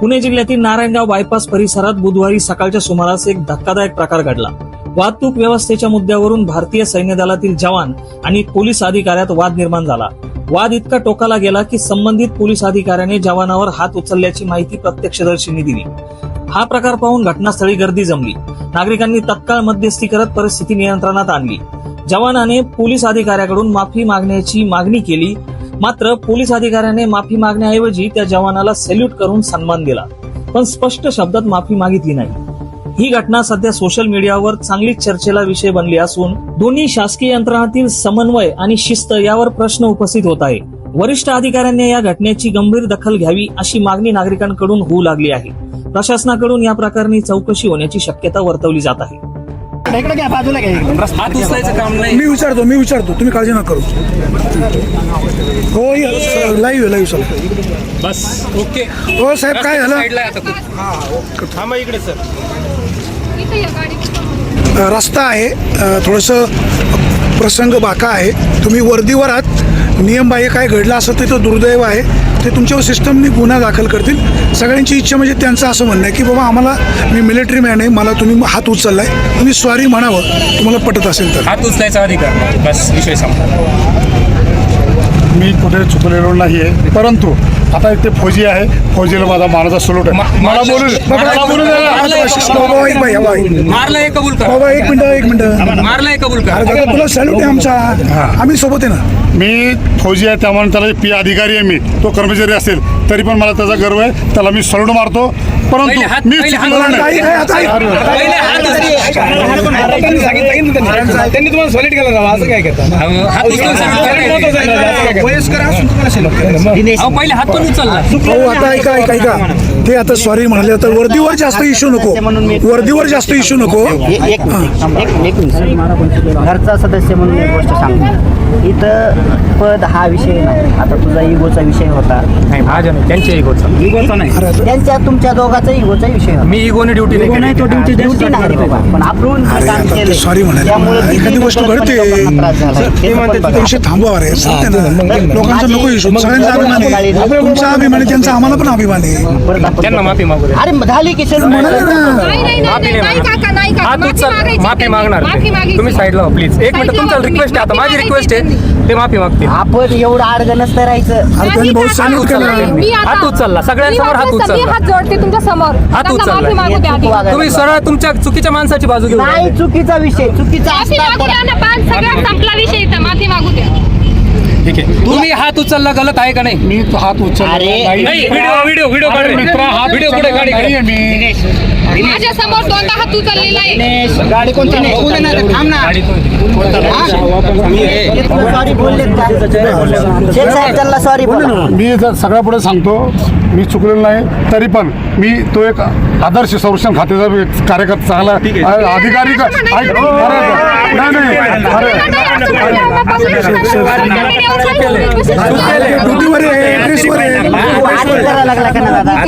पुणे जिल्ह्यातील नारायणगाव बायपास परिसरात बुधवारी सकाळच्या सुमारास एक धक्कादायक प्रकार घडला. वाहतूक व्यवस्थेच्या मुद्द्यावरून भारतीय सैन्य दलातील जवान आणि पोलीस अधिकाऱ्यात वाद निर्माण झाला. वाद इतका टोकाला गेला की संबंधित पोलीस अधिकाऱ्याने जवानावर हात उचलल्याची माहिती प्रत्यक्षदर्शींनी दिली. हा प्रकार पाहून घटनास्थळी गर्दी जमली. नागरिकांनी तत्काळ मध्यस्थी करत परिस्थिती नियंत्रणात आणली. जवानाने पोलीस अधिकाऱ्याकडून माफी मागण्याची मागणी केली मात्र पोलीस अधिकाऱ्याने माफी मागण्याऐवजी त्या जवानाला सॅल्यूट करून सन्मान दिला. पण स्पष्ट शब्दात माफी मागितली नाही. ही घटना सध्या सोशल मीडियावर चांगलीच चर्चेला विषय बनली असून दोन्ही शासकीय यंत्रणातील समन्वय आणि शिस्त यावर प्रश्न उपस्थित होत आहे. वरिष्ठ अधिकाऱ्यांनी या घटनेची गंभीर दखल घ्यावी अशी मागणी नागरिकांकडून होऊ लागली आहे. प्रशासनाकडून या प्रकरणी चौकशी होण्याची शक्यता वर्तवली जात आहे. इकडे घ्या बाजूला घ्या इकडे. हात उचलायचं काम नाही. मी विचारतो मी विचारतो. तुम्ही काळजी नका करू. हो लाईव्ह लाईव्ह सर बस. ओके. हो साहेब काय झालं? साईडला आहे आता. थांबा इकडे सर अ, रस्ता आहे. अ, थोडंसं प्रसंग बाका आहे. तुम्ही वर्दीवर आहात. नियमबाह्य काय घडलं असं ते तो दुर्दैव आहे. ते तुमच्यावर सिस्टमनी गुन्हा दाखल करतील. सगळ्यांची इच्छा म्हणजे त्यांचं असं म्हणणं आहे की बाबा आम्हाला मी मिलिटरी मॅन आहे मला तुम्ही हात उचललाय. तुम्ही स्वारी म्हणावं तुम्हाला पटत असेल तर. हात उचलायचा अधिकार बस विषय संपला. मी कुठे चुकलेलो नाही आहे परंतु आता इथे फौजी आहे फौजीला माझा मानाचा सलूट आहे मला बोलू मला बोलू द्या ना. मारलंय का? बाबा एक कबूल कर बाबा एक मिनिट एक मिनिट मारलंय कबूल कर अरे दादा तुला सॅल्यूट आहे आमचा आम्ही सोबत आहे ना मी फौजी आहे त्यामुळे त्याला पी अधिकारी आहे मी तो कर्मचारी असेल तरी पण मला त्याचा गर्व आहे त्याला मी सलूट मारतो परंतु हात- मी त्यांनी तुम्हाला सॉलिड केलं राव असं काय करता पहिले हात पण उचलला हो आता ऐका ऐका ऐका ते आता सॉरी म्हणाले आता वर्दीवर जास्त इश्यू नको वर्दीवर जास्त इश्यू नको एक एक. घरचा सदस्य म्हणून एक गोष्ट सांगतो इथं पद हा विषय नाही आता तुझा इगोचा विषय होता नाही माझ्या नाही त्यांच्या इगोचा इगोचा नाही त्यांच्या तुमच्या दोघाचा इगोचा विषय होता मी इगोने ड्युटी नाही केली. ड्युटी नाही रे बाबा पण आपण काम केलं ते sorry म्हणाले. त्यामुळे एखादी गोष्ट घडते. ते. ते विषय थांबवा रे सांगते ना लोकांचा नको इश्यू सगळ्यांचा तुमचा अभिमान आहे त्यांचा आम्हाला पण अभिमान आहे. त्यांना माफी मागू दे अरे झाली की सर म्हणाले ना. नाही नाही नाही नाही नाही काका नाही काका. हात माफी मागायची. मागणार माफी ते. मागायची तुम्ही साईडला प्लीज एक मिनिट तुमचा व्हा रिक्वेस्ट आहे. आता. माझी माफी रिक्वेस्ट आहे. ते माफी मागतील. आपण एवढं अडगणच करायचं अरे त्यांनी बहुत काका, सॅल्यूट केलं नाही, मी आता- हात उचलला, सगळ्यांसमोर हात उचलला. मी हात जोडते तुमच्यासमोर. हात त्यांना उचलला. माफी मागू द्या आधी. तू वागायला तुम्ही सरळ तुमच्या चुकीच्या माणसाची बाजू घेऊन नाही. चुकीचा विषय चुकीचा माफी असता मागू तर- द्या ना पाच सगळ्यात संपला विषय इथं. माफी मागू द्या. ठीक आहे तुम्ही हात उचलला गलत आहे का नाही मी तो हात उचलला अरे. नाही. नाही व्हिडिओ व्हिडिओ व्हिडिओ काढ अरे मित्रा हात व्हिडिओ पुढे उचलला गाडी नाहीये मी माझ्यासमोर दोनदा हात उचललेला आहे गाडी कोणती सॉरी बोलले शेख साहेब त्यांना सॉरी बोला मी जर सगळ्या पुढे सांगतो मी चुकलेलो नाही तरी पण मी तो एक आदर्श संरक्षण खात्याचा कार्यकर्ता चांगला. अधिकारी का ऐक, अरे, नाही नाही अरे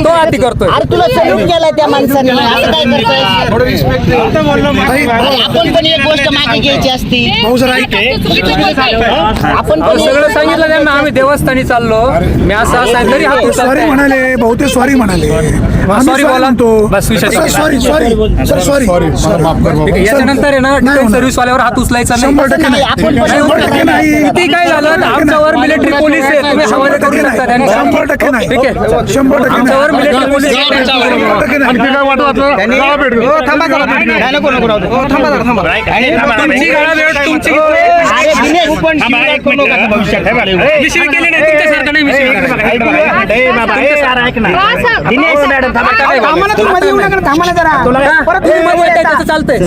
तो करतोय. अरे तुला सल्यूट केला त्या माणसाने. असं काय करतोय? अरे आपण पण एक गोष्ट मागे घ्यायची असती. ऐक. आपण अहो, पण सगळं सांगितलं त्यांना आम्ही देवस्थानी चाललो. मी असं असं आहे, तरी हात सॉरी उचलताय म्हणाले भाऊ ते सॉरी म्हणाले आम्ही sorry बोला. म्हणतो. बस विषय sir sorry sorry sir sorry sorry sir माफ कर बाबा. ठीक आहे, याच्यानंतर आहे ना नाही डिफेन्स होणार. सर्व्हिस वाल्यावर हात उचलायचा शंभर टक्के नाही आपण पण- शंभर टक्के नाही. किती काय झालं? तर आमच्यावर मिलिटरी पोलीस आहे तुम्ही हवाले करू शकता त्यांनी. शंभर टक्के नाही. ठीक आहे. शंभर टक्के आमच्यावर नाही. शंभर टक्के नाही चालतंय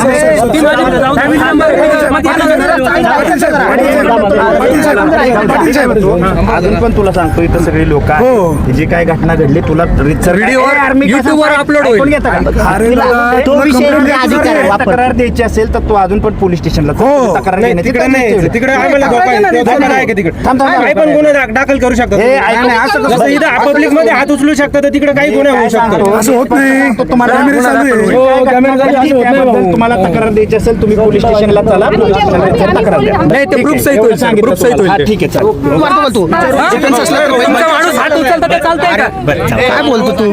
अजून पण तुला सांगतो इथं सगळी लोक हो. जी काय घटना घडली तुला रीतसर व्हिडिओवर युट्यूबवर अपलोड होईल अरे दादा, तो तुला विषय complaint म्हणजे द्यायची अधिकार आहे. वापर. तक्रार द्यायची असेल तर तू अजून पण पोलीस स्टेशनला. हो. तक्रार तिकडे नाही नाही. तिकडे आम्हाला धोका आहे का तिकडे थांब, थांब, काही पण गुन्हे दा- दाखल करू शकतात हे, ऐक तुम्ही. ना, असं कसं- जसं इथं पब्लिकमध्ये हात उचलू शकतात तर तिकडे काही गुन्हे होऊ शकतात असं होत नाही कॅमेरे चालू आहे हो, कॅमेरा चालू आहे, असं होत नाही त्याबद्दल भाऊ. तुम्हाला तक्रार द्यायची असेल तुम्ही पोलीस स्टेशनला चला पोलीस स्टेशनला तक्रार द्या नाही ते प्रूफ सहित होईल सांगितलं सहित तुम्हाला. हा, होईल ठीक आहे आहे चालेल. तुमचा माणूस हात उचलता ते चालतंय का काय बोलतो तू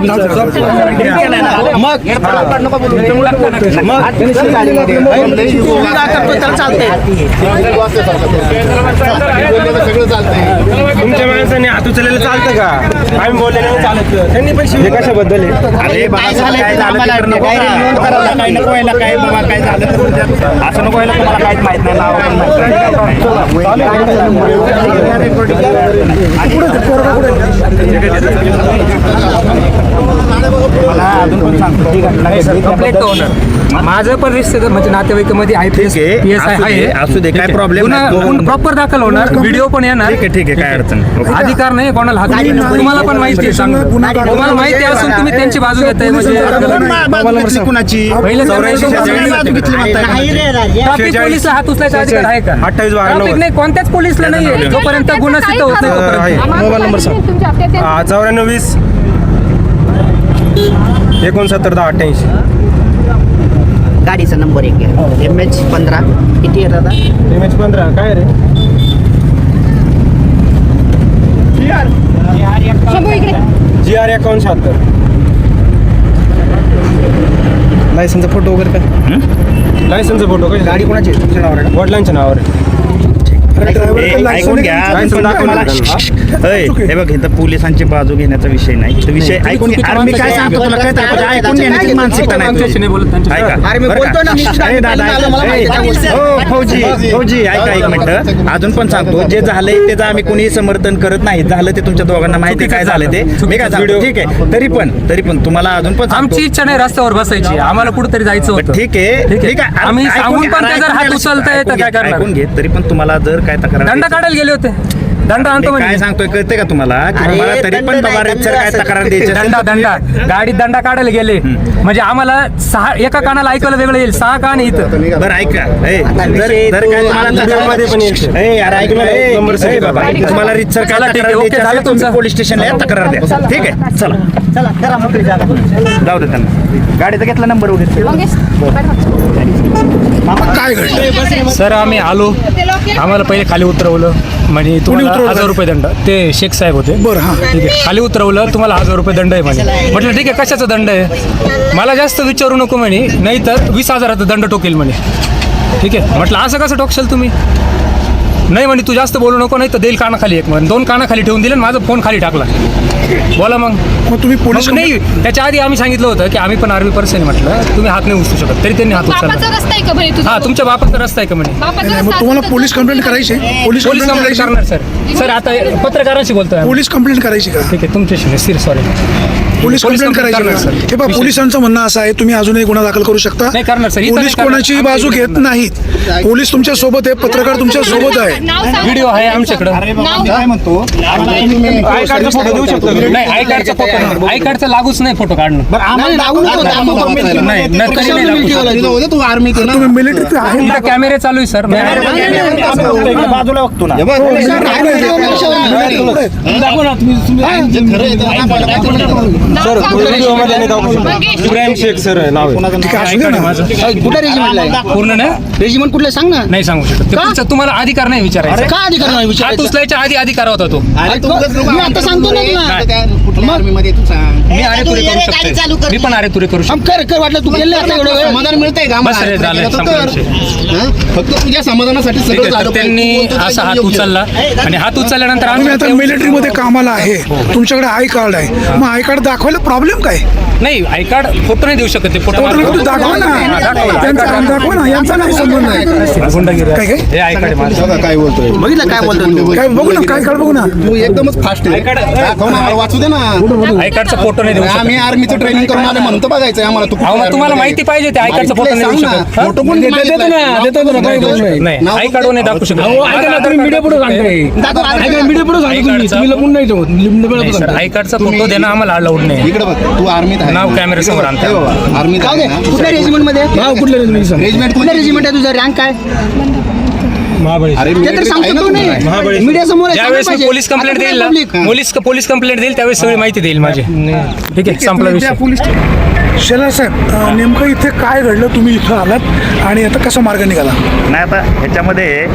तुमच्या माणसाने हात उचललेलं चालतं का आम्ही बोललेलं चालत त्यांनी पण शिवे कशाबद्दल आहे अरे काय झालं. काय नको व्हायला काय बाबा काय झालं असं नको व्हायला तुम्हाला काहीच माहीत नाही नाव पण माहीत नाही. मला अजून पण सांगतो. कंप्लेंट होणार. माझं पण रिश्तेदार म्हणजे नातेवाईकामध्ये ठीक. पी एस आय असू दे, आहे असू दे, काय नाही. दोन- प्रॉपर दाखल होणार? व्हिडिओ पण येणार. ठीक आहे ठीक आहे काय अडचण नाही. अधिकार नाही कोणाला हात तुम्हाला पण माहिती आहे तुम्हाला माहिती असून तुम्ही त्यांची बाजू घेताय म्हणजे कुणाची? पहिले? ट्रॅफिक पोलिसला हात उचलायचा अधिकार आहे का? अठ्ठावीस नाही कोणत्याच पोलिसला नाहीये. जोपर्यंत गुन्हा सिद्ध होत नाही तोपर्यंत. मोबाईल नंबर सांग. चौऱ्याण्णव वीस. एकोणसत्तर दहा अठ्ठ्याऐंशी. गाडीचा नंबर एक एम एच पंधरा. किती आहे दादा? एम एच पंधरा. काय रे? जी आर एकावन्न शहात्तर लायसनचा फोटो वगैरे काय? लायसनचा फोटो काय गाडी कोणाची तुमच्या नावावर आहे वडिलांच्या नावावर आहे. ऐकून घ्या. पण अय, हे बघ इथं पोलिसांची बाजू घेण्याचा विषय नाही. इथं विषय ऐकून घे. अरे मी काय सांगतो तुला? काय सांगतो? ऐकून घेण्याची मानसिकता नाही बोलत दादा, हो, फौजी फौजी ऐका एक मिनिट. अजून पण सांगतो जे झालंय त्याचं आम्ही कोणी समर्थन करत नाही. झालं ते तुमच्या दोघांना माहिती काय झालं ते. मी काय सांगतो ठीक आहे. तरी पण तरी पण तुम्हाला अजून पण सांगतो. आमची इच्छा नाही रस्त्यावर बसायची. आम्हाला कुठेतरी जायचं होतं. ठीक आहे. ठीक आहे. आम्ही सांगून. पण ते जर हात. उचलताय तर ऐकून काय. करणार? ऐकून घे तरी पण तुम्हाला जर काय तक्रार दंड काढायला गेले होते. दंड आणतो मी काय म्हणजे सांगतोय कळते का तुम्हाला? की अरे, तुम्हाला तरी दंड पण नाही, दंड काय तक्रार द्यायची असेल दंडा दंडा. गाडीत दंडा काढायला गेले. म्हणजे आम्हाला सहा एका कानाला ऐकायला वेगळं येईल. सहा कान इथं बरं ऐका. ए, जर जर काय तुम्हाला व्हिडिओमध्ये पण येईल. ए, अरे ऐक ना, ए, नंबर ए, बाबा. तुम्हाला रितसर काय चला, ठीक आहे, तक्रार ओके, द्यायची झालं असेल, तुम्ही तुमचं. पोलीस स्टेशनला या, तक्रार द्या. ठीक आहे चला. चला करा मोकळी जागा. जाऊ दे त्यांना. गाडीचा घेतला नंबर वगैरे. काय घडलं? सर आम्ही आलो. आम्हाला पहिले खाली उतरवलं. म्हणजे तुम्हाला उतरवलं? हजार रुपये दंड. ते शेख साहेब होते. बरं हां. ठीक आहे. खाली उतरवलं तुम्हाला हजार रुपये दंड आहे म्हणे. म्हटलं ठीक आहे कशाचा दंड आहे? मला जास्त विचारू नको म्हणे. नाही तर वीस हजाराचा दंड टोकेल म्हणे. ठीक आहे. म्हटलं असं कसं टोकशाल तुम्ही? नाही म्हणे तू जास्त बोलू नको नाही तर देईल कानाखाली एक. म्हणे दोन कानाखाली ठेवून दिले आणि माझा फोन खाली टाकला. बोला मग. मग तुम्ही पोलीस मग नाही त्याच्या आधी आम्ही सांगितलं होतं की आम्ही पण आर्मी पर्सन म्हटलं तुम्ही हात नाही उचलू शकत तरी त्यांनी हात बापाचा उचलला. रस्ता आहे का बरे हा तुमच्या बापाचा रस्ता आहे का म्हणे? बापाचा नाही, रस्ता मग तुम्हाला पोलीस कंप्लेंट करायची आहे? पोलीस पोलीस कंप्लेंट कंप्लेंट करायची करणार सर सर आता पत्रकारांशी बोलतोय आम्ही. पोलीस कंप्लेंट करायची का? ठीक आहे तुमच्याशी नाही सॉरी पोलीस कंप्लेंट करायची सर. हे पहा पोलिसांचं म्हणणं असं आहे तुम्ही अजूनही गुन्हा दाखल करू शकता. नाही करणार, सर. इथं पोलीस नाही करणार. कोणाची बाजू घेत. नाहीत. पोलीस तुमच्यासोबत आहे पत्रकार तुमच्यासोबत आहे. नाव सांग. व्हिडिओ आहे आमच्याकडं. काय म्हणतो? आय कार्डचा फोटो देऊ शकतो. का? नाही आय कार्डचा फोटो आय कार्डचा लागूच नाही फोटो काढणं. नाही तरी नाही. तुम्ही मिलिटरीत आहे कॅमेरे चालू आहे सर. बाजूला बघतो ना. सांग. व्हिडिओमध्ये नाही दाखवू शकत. मंगेश. इब्राहिम शेख सर नाव आहे. आहे. कुठे रेजिमेंटला आहे? पूर्ण ना? रेजिमेंट कुठलं सांग ना. नाही सांगू शकत. तुम्हाला अधिकार नाही विचारायचा. का अधिकार नाही हात विचारायचा? उचलायच्या आधी अधिकार होता तो. मी आता सांगतो ना तुला. मी अरे तुरे करू शकतो. मी पण अरे तुरे करू शकतो. मग कर कर वाटलं तू केलं आता एवढं वेळ. समाधान मिळतंय का बस रे, झालं, संपला विषय. हं? फक्त तुझ्या समाधानासाठी ठीक सगळं आहे झालं तर त्यांनी पाहिजे. तू बोलतो असा ते हात योग्य. उचलला आणि हात उचलल्यानंतर तुम्ही आम्ही आता मिलिटरीमध्ये कामाला आहे. तुमच्याकडे आय कार्ड आहे. मग आय कार्ड दाखवायला प्रॉब्लेम काय? नाही आय कार्ड फोटो नाही देऊ शकत ते. फोटो दाखवा हा, ना. त्यांचा दाखवा ना. यांचा नाही संबंध आहे. काय काय? हे आय कार्ड. बघा काय बोलतोय. बघितलं काय बोलतो तू? काय बघू ना काय कार्ड बघू ना. तू एकदमच फास्ट आहे. दाखव ना मला वाचू दे ना. आय कार्डचा फोटो नाही देऊ शकत. आम्ही आर्मीचं ट्रेनिंग करून आले म्हणून तर बघायचं आम्हाला. तू अहो, मग तुम्हाला माहिती पाहिजे ते आय कार्डचा फोटो नाही देऊ सांग ना. शकत. हा? फोटो कोण देतो ना देतो ना नाही. नाव आय कार्ड नाही दाखवू शकत. मीडिया पुढे नाही सर आय कार्डचा फोटो देणं आम्हाला अलाउड नाही. इकडे बघ तू आर्मीत आहे. नाव आणता. हे बाबा, आर्मीत जाऊ दे आहे ना? कुठल्या रेजिमेंटमध्ये? रेजिमेंट कुठल्या रेजिमेंट आहे तुझा? रँक काय? अरे ते तर सांगतो तू नाही. मीडिया समोर आहे, ज्यावेळेस मी सांगायला पोलीस कंप्लेंट. देईल ना. पोलीस पोलीस कंप्लेंट देईल त्यावेळेस सगळी माहिती देईल माझी. ठीक आहे संपला विषय. शेलार साहेब नेमकं इथे काय घडलं? तुम्ही इथं आलात आणि आता कसा मार्ग निघाला? नाही आता ह्याच्यामध्ये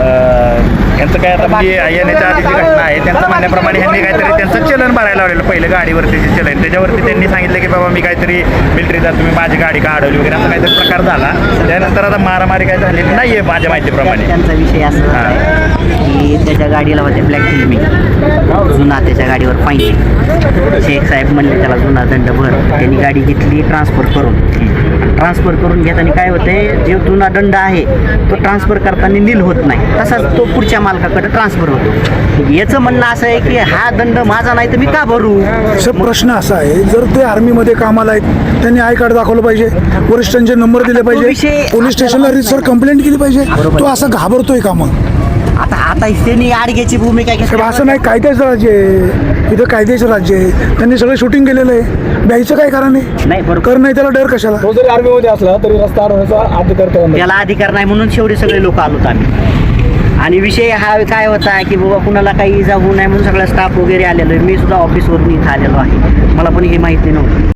यांचं काय आता म्हणजे येण्याच्या आधी जी घटना आहे. त्यांचं म्हणण्याप्रमाणे ह्यांनी काहीतरी त्यांचं चलन भरायला लावलेलं पहिलं गाडीवरती जे चलन. त्याच्यावरती त्यांनी सांगितलं की बाबा मी काहीतरी मिलिटरीचा तुम्ही माझी गाडी का अडवली वगैरे असा काहीतरी प्रकार झाला. त्यानंतर आता मारामारी काय झालेली नाही आहे माझ्या माहितीप्रमाणे. त्यांचा विषय असा आहे की त्याच्या गाडीला होते ब्लॅक फिल्मिंग जुना त्याच्या गाडीवर फाईन शेख साहेब म्हणले त्याला जुना दंड भर. त्यांनी गाडी घेतली ट्रान्सफर करून. ट्रान्सफर करून घेताना काय होते जे जुना दंड आहे तो ट्रान्सफर करताना नील होत नाही. तसाच तो पुढच्या मालकाकडे ट्रान्सफर होतो. याचं म्हणणं असं आहे की हा दंड माझा नाही तर मी का भरू? सर प्रश्न असा आहे जर ते आर्मीमध्ये कामाला आहेत त्यांनी आय कार्ड दाखवलं पाहिजे वरिष्ठांचे नंबर दिले पाहिजे पोलीस स्टेशनला रिसर कंप्लेंट केली पाहिजे तो असा घाबरतोय का मग? आता आता त्यांनी आडग्याची भूमिका असं नाही कायद्याचं राज्य आहे इथं कायद्याचं राज्य आहे. त्यांनी सगळं शूटिंग केलेलं आहे. द्यायचं काय कारण आहे? नाही बरोबर. कर नाही त्याला डर कशाला? तो जरी आर्मीमध्ये असला तरी रस्ता अडवण्याचा अधिकार त्याला नाही. त्याला अधिकार नाही म्हणून शेवटी सगळे लोक आलोत आम्ही. आणि विषय हा काय होता की बाबा कुणाला काही इजा होऊ नये म्हणून सगळा स्टाफ वगैरे आलेलो आहे. मी सुद्धा ऑफिसवरून इथं आलेलो आहे. मला पण हे माहिती नव्हतं.